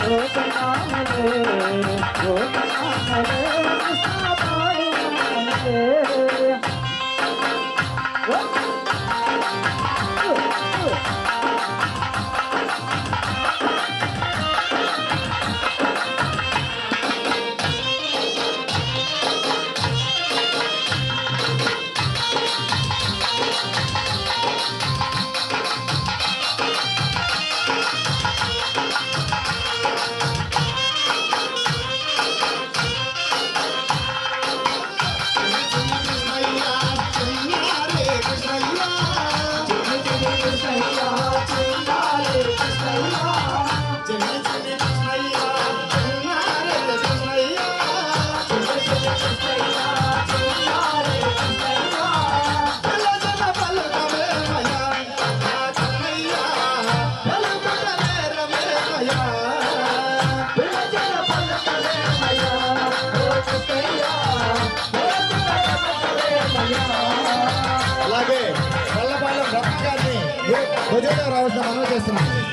గోపనామరే గోపనామరే tonight.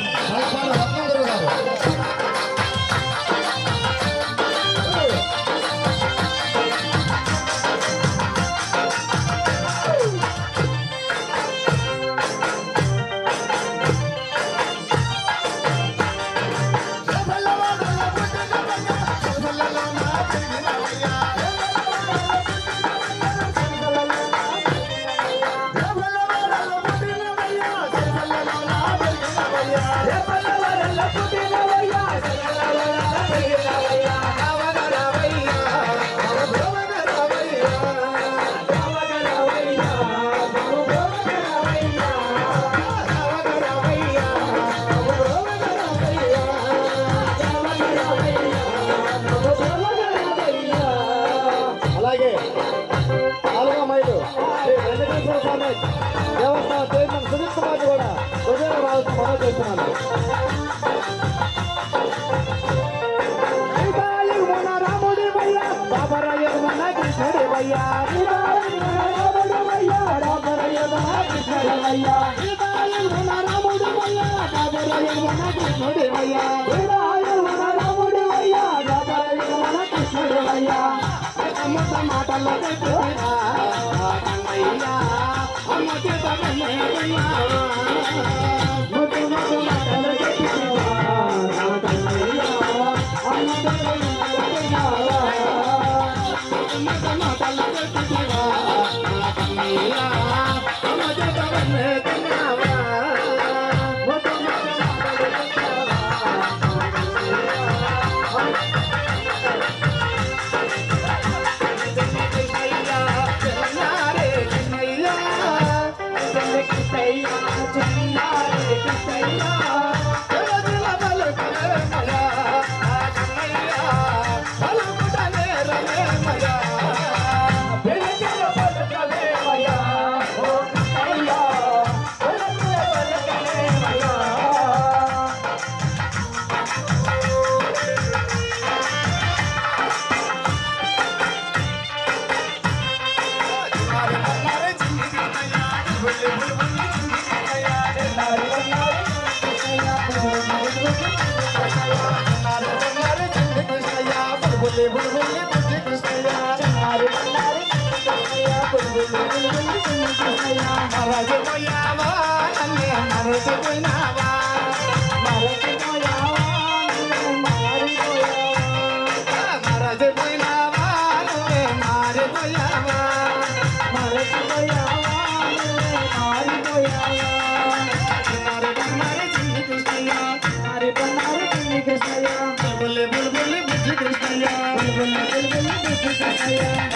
దేవస్థానం chairman Sunil Kumar కూడా ఉదయం రావాల్సిన మనం చేస్తున్నాను కృష్ణయ్యా రాముడు అయ్యా మన కృష్ణుడు అయ్యా రాముడు అయ్యా మన కృష్ణుడు అయ్యా మాటలు కన్నయ్యా అమ్మ చేత కన్నయ్యా మాటలు మరచిపోయావా మరచిపోయినావా మరచిపోయావా మరచిపోయావా మరచిపోయావా Maya.